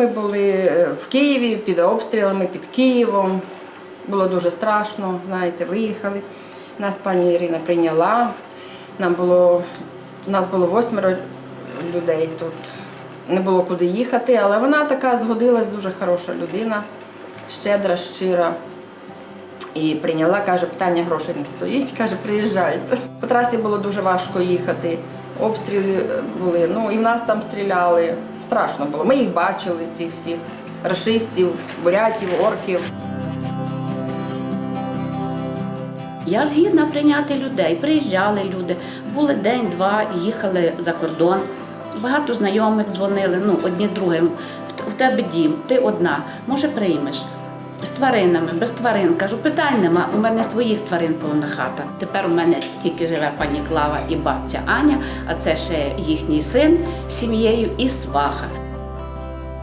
Ми були е, в Києві під обстрілами, під Києвом. Було дуже страшно, знаєте, виїхали. Нас пані Ірина прийняла. Нам було, нас було восьмеро людей тут. Не було куди їхати, але вона така згодилась, дуже хороша людина, щедра, щира. І прийняла, каже, питання грошей не стоїть, каже, приїжджайте. По трасі було дуже важко їхати. Обстріли були. Ну і в нас там стріляли. Страшно було. Ми їх бачили, цих всіх рашистів, бурятів, орків. Я згідна прийняти людей. Приїжджали люди, були день-два, їхали за кордон. Багато знайомих дзвонили, ну одні другим. В тебе дім, ти одна, може приймеш. З тваринами, без тварин. Кажу, питань нема. У мене своїх тварин повна хата. Тепер у мене тільки живе пані Клава і бабця Аня, а це ще їхній син з сім'єю і сваха.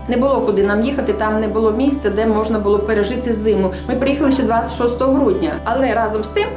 Не було куди нам їхати, там не було місця, де можна було пережити зиму. Ми приїхали ще 26 грудня, але разом з тим.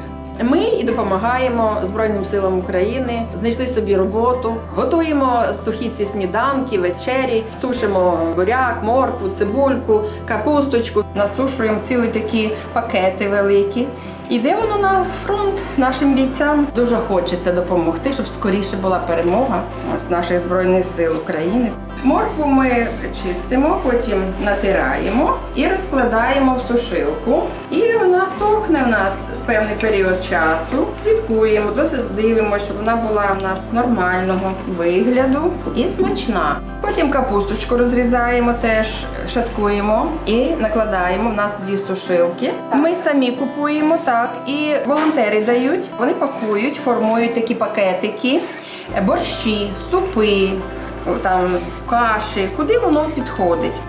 Ми і допомагаємо Збройним силам України, знайшли собі роботу, готуємо сухі ці сніданки, вечері, сушимо буряк, моркву, цибульку, капусточку, насушуємо цілі такі пакети великі. Іде воно на фронт нашим бійцям. Дуже хочеться допомогти, щоб скоріше була перемога з наших збройних сил України. Моркву ми чистимо, потім натираємо і розкладаємо в сушилку. І вона сохне в нас певний період часу. Слідкуємо, досить дивимося, щоб вона була в нас нормального вигляду і смачна. Потім капусточку розрізаємо, теж шаткуємо і накладаємо. В нас дві сушилки. Ми самі купуємо так, і волонтери дають. Вони пакують, формують такі пакетики, борщі, супи, там каші, куди воно підходить.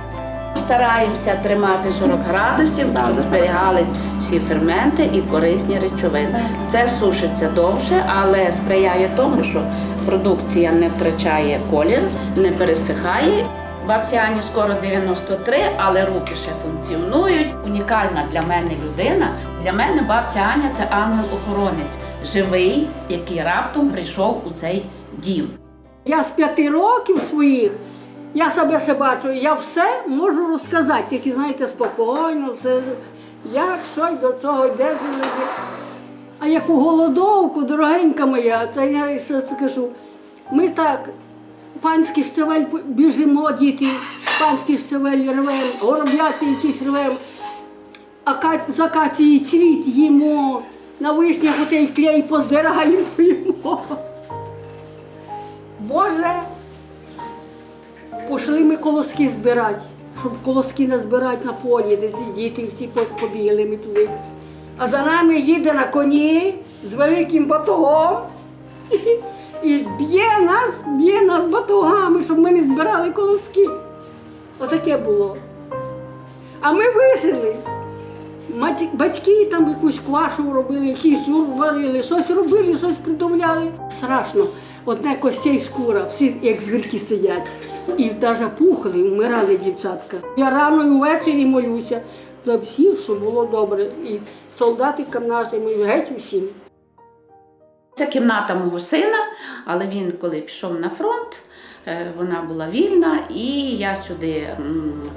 Стараємося тримати 40 градусів, щоб зберігались всі ферменти і корисні речовини. Це сушиться довше, але сприяє тому, що продукція не втрачає колір, не пересихає. Бабці Ані скоро 93, але руки ще функціонують. Унікальна для мене людина. Для мене бабця Аня це ангел-охоронець, живий, який раптом прийшов у цей дім. Я з п'яти років своїх, я себе ще бачу, я все можу розказати, тільки знаєте, спокійно, все, як що й до цього йде. А яку голодовку, дорогенька моя, це я ще скажу. Ми так, панський штивель біжимо, діти, панський штивель рвемо, гороб'яці якісь рвемо, ака- з акації цвіт їмо, на вишнях отей клей поздираємо. Боже, пішли ми колоски збирати, щоб колоски не збирати на полі, де діти всі побігли ми туди. А за нами їде на коні з великим батогом і б'є нас, б'є нас батогами, щоб ми не збирали колоски. Отаке було. А ми вижили. Батьки там якусь квашу робили, якийсь жур варили, щось робили, щось придавляли. Страшно. Одне костей шкура, всі як звірки сидять. І навіть пухли, вмирали дівчатка. Я рано і ввечері молюся за всіх, щоб було добре. І солдатикам нашим, і геть усім. Це кімната мого сина, але він, коли пішов на фронт, вона була вільна, і я сюди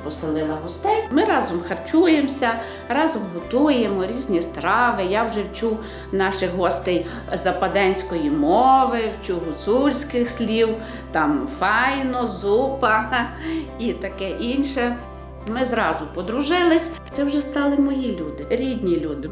поселила гостей. Ми разом харчуємося, разом готуємо різні страви. Я вже вчу наших гостей западенської мови, вчу гуцульських слів, там файно, зупа і таке інше. Ми зразу подружились. Це вже стали мої люди, рідні люди.